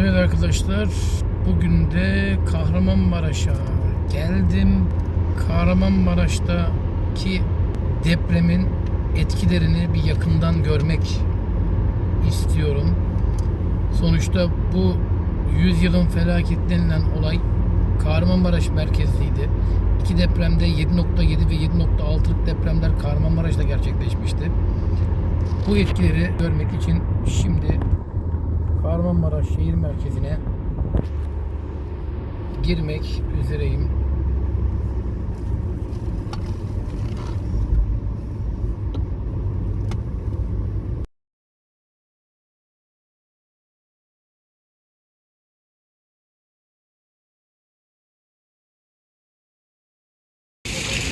Evet arkadaşlar, bugün de Kahramanmaraş'a geldim. Kahramanmaraş'taki depremin etkilerini bir yakından görmek istiyorum. Sonuçta bu 100 yılın felaketi denilen olay Kahramanmaraş merkezliydi. İki depremde 7.7 ve 7.6'lık depremler Kahramanmaraş'ta gerçekleşmişti. Bu etkileri görmek için şimdi Kahramanmaraş şehir merkezine girmek üzereyim.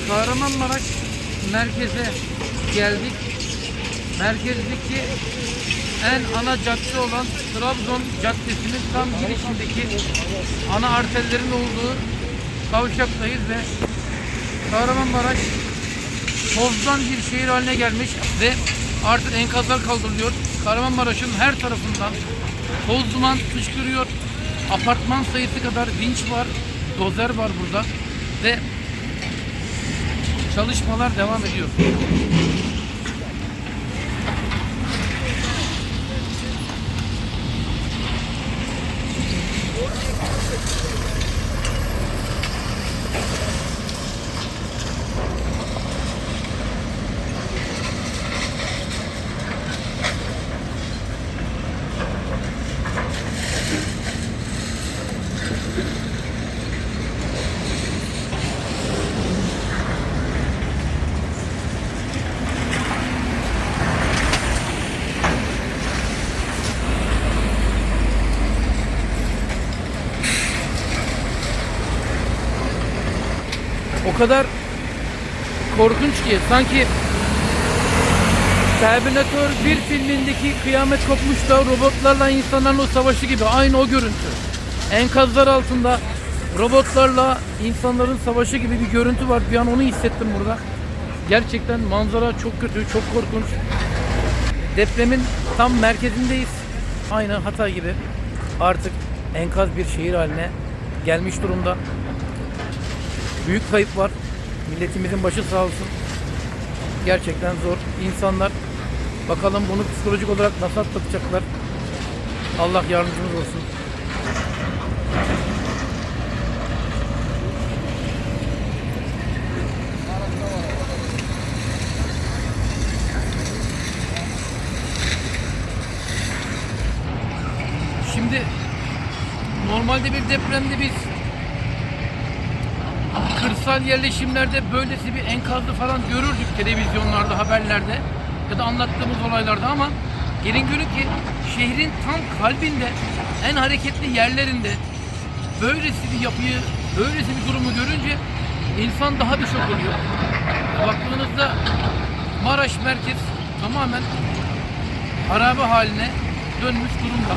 Kahramanmaraş merkeze geldik. Merkezdeki en ana cadde olan Trabzon Caddesi'nin tam girişindeki ana arterlerin olduğu kavşaktayız ve Kahramanmaraş tozdan bir şehir haline gelmiş ve artık enkazlar kaldırılıyor. Kahramanmaraş'ın her tarafından toz duman fışkırıyor. Apartman sayısı kadar vinç var, dozer var burada ve çalışmalar devam ediyor. Kadar korkunç ki sanki Terminator 1 filmindeki kıyamet kopmuş da robotlarla insanların o savaşı gibi aynı o görüntü. Enkazlar altında robotlarla insanların savaşı gibi bir görüntü var. Bir an onu hissettim burada. Gerçekten manzara çok kötü, çok korkunç. Depremin tam merkezindeyiz. Aynı Hatay gibi artık enkaz bir şehir haline gelmiş durumda. Büyük kayıp var. Milletimizin başı sağ olsun. Gerçekten zor. İnsanlar bakalım bunu psikolojik olarak nasıl atlatacaklar. Allah yardımcımız olsun. Şimdi normalde bir depremde biz kırsal yerleşimlerde böylesi bir enkazlı falan görürdük televizyonlarda, haberlerde ya da anlattığımız olaylarda ama gelin görün ki şehrin tam kalbinde en hareketli yerlerinde böylesi bir yapıyı, böylesi bir durumu görünce insan daha bir şok oluyor. Baktığınızda Maraş merkez tamamen harabe haline dönmüş durumda.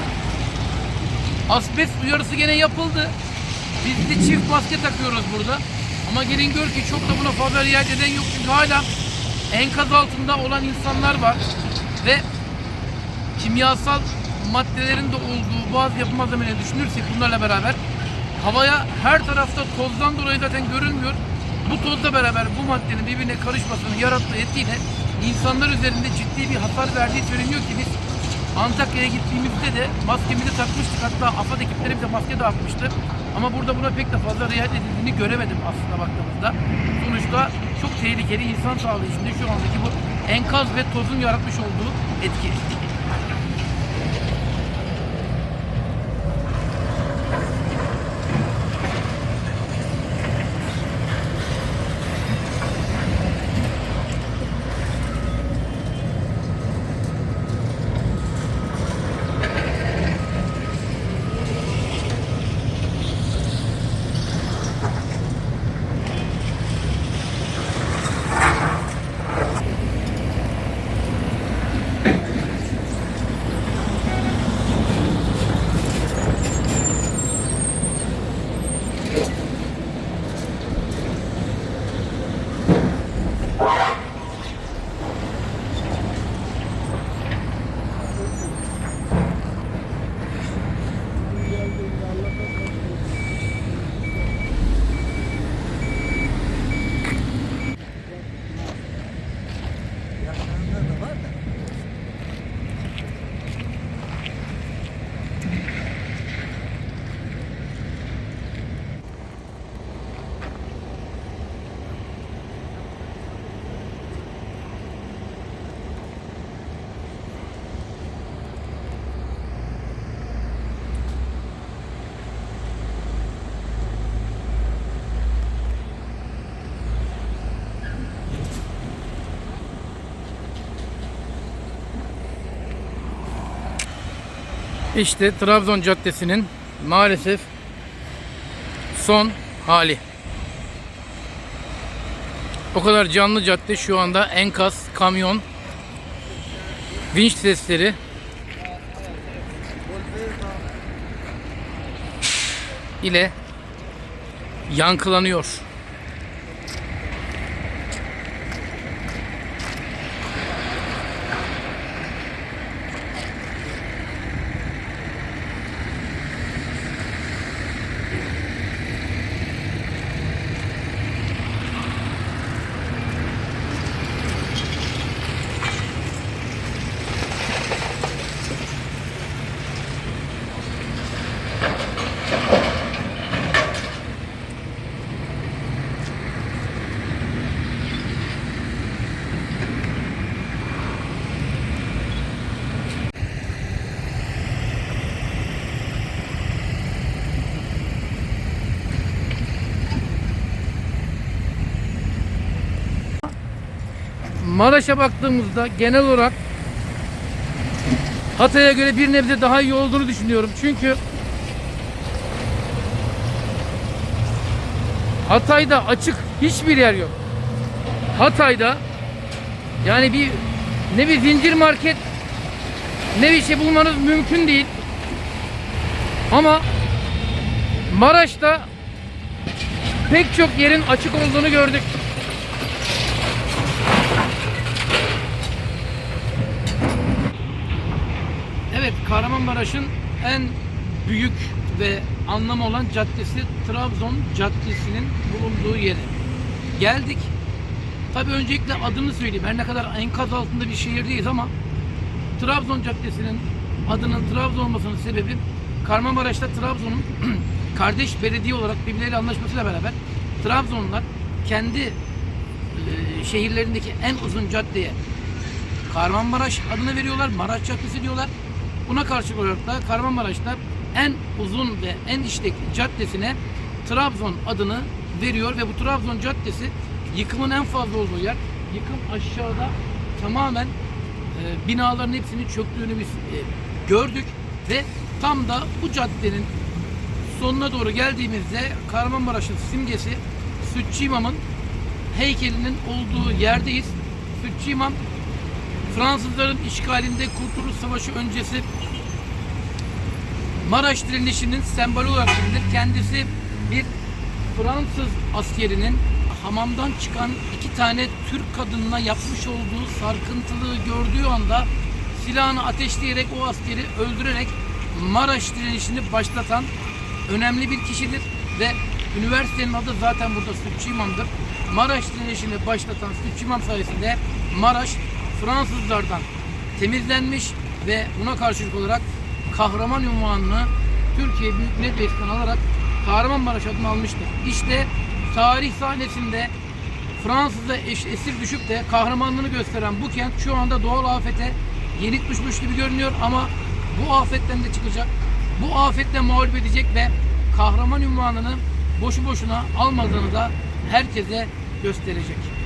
Asbest uyarısı gene yapıldı. Biz de çift maske takıyoruz burada. Ama gelin gör ki çok da buna fazla riayet eden yok. Çünkü hala enkaz altında olan insanlar var. Ve kimyasal maddelerin de olduğu bazı yapı malzemeleri düşünürsek bunlarla beraber havaya her tarafta tozdan dolayı zaten görünmüyor. Bu tozla beraber bu maddenin birbirine karışmasının yarattığı etkiyle insanlar üzerinde ciddi bir hasar verdiği söyleniyor ki biz Antakya'ya gittiğimizde de maskemizi takmıştık. Hatta AFAD ekipleri bize maske dağıtmıştı. Ama burada buna pek de fazla riayet edildiğini göremedim aslında baktığımızda. Sonuçta çok tehlikeli insan sağlığı içinde şu andaki bu enkaz ve tozun yaratmış olduğu etki. İşte Trabzon Caddesi'nin maalesef son hali. O kadar canlı cadde şu anda enkaz, kamyon, vinç sesleri ile yankılanıyor. Maraş'a baktığımızda genel olarak Hatay'a göre bir nebze daha iyi olduğunu düşünüyorum. Çünkü Hatay'da açık hiçbir yer yok. Hatay'da yani bir ne bir zincir market ne bir şey bulmanız mümkün değil. Ama Maraş'ta pek çok yerin açık olduğunu gördük. Evet, Kahramanmaraş'ın en büyük ve anlamı olan caddesi Trabzon Caddesi'nin bulunduğu yere. Geldik. Tabii öncelikle adını söyleyeyim. Her ne kadar enkaz altında bir şehirdeyiz ama Trabzon Caddesi'nin adının Trabzon olmasının sebebi Kahramanmaraş'ta Trabzon'un kardeş belediye olarak birbirleriyle anlaşmasıyla beraber Trabzonlular kendi e, şehirlerindeki en uzun caddeye Kahramanmaraş adını veriyorlar. Maraş Caddesi diyorlar. Buna karşılık olarak da Kahramanmaraş'ta en uzun ve en işlekli caddesine Trabzon adını veriyor ve bu Trabzon Caddesi yıkımın en fazla olduğu yer. Yıkım aşağıda tamamen e, binaların hepsinin çöktüğünü biz e, gördük ve tam da bu caddenin sonuna doğru geldiğimizde Kahramanmaraş'ın simgesi Sütçü İmam'ın heykelinin olduğu yerdeyiz. Sütçü İmam Fransızların işgalinde Kurtuluş Savaşı öncesi Maraş direnişinin sembolü olarak bilinir. Kendisi bir Fransız askerinin hamamdan çıkan iki tane Türk kadınına yapmış olduğu sarkıntılığı gördüğü anda silahını ateşleyerek o askeri öldürerek Maraş direnişini başlatan önemli bir kişidir ve üniversitenin adı zaten burada Sütçü İmam'dır. Maraş direnişini başlatan Sütçü İmam sayesinde Maraş Fransızlardan temizlenmiş ve buna karşılık olarak kahraman unvanını Türkiye Büyük Millet Meclisi'nden alarak Kahramanmaraş adını almıştır. İşte tarih sahnesinde Fransız'a esir düşüp de kahramanlığını gösteren bu kent şu anda doğal afete yenik düşmüş gibi görünüyor ama bu afetten de çıkacak. Bu afetle mağlup edecek ve kahraman unvanını boşu boşuna almadığını da herkese gösterecek.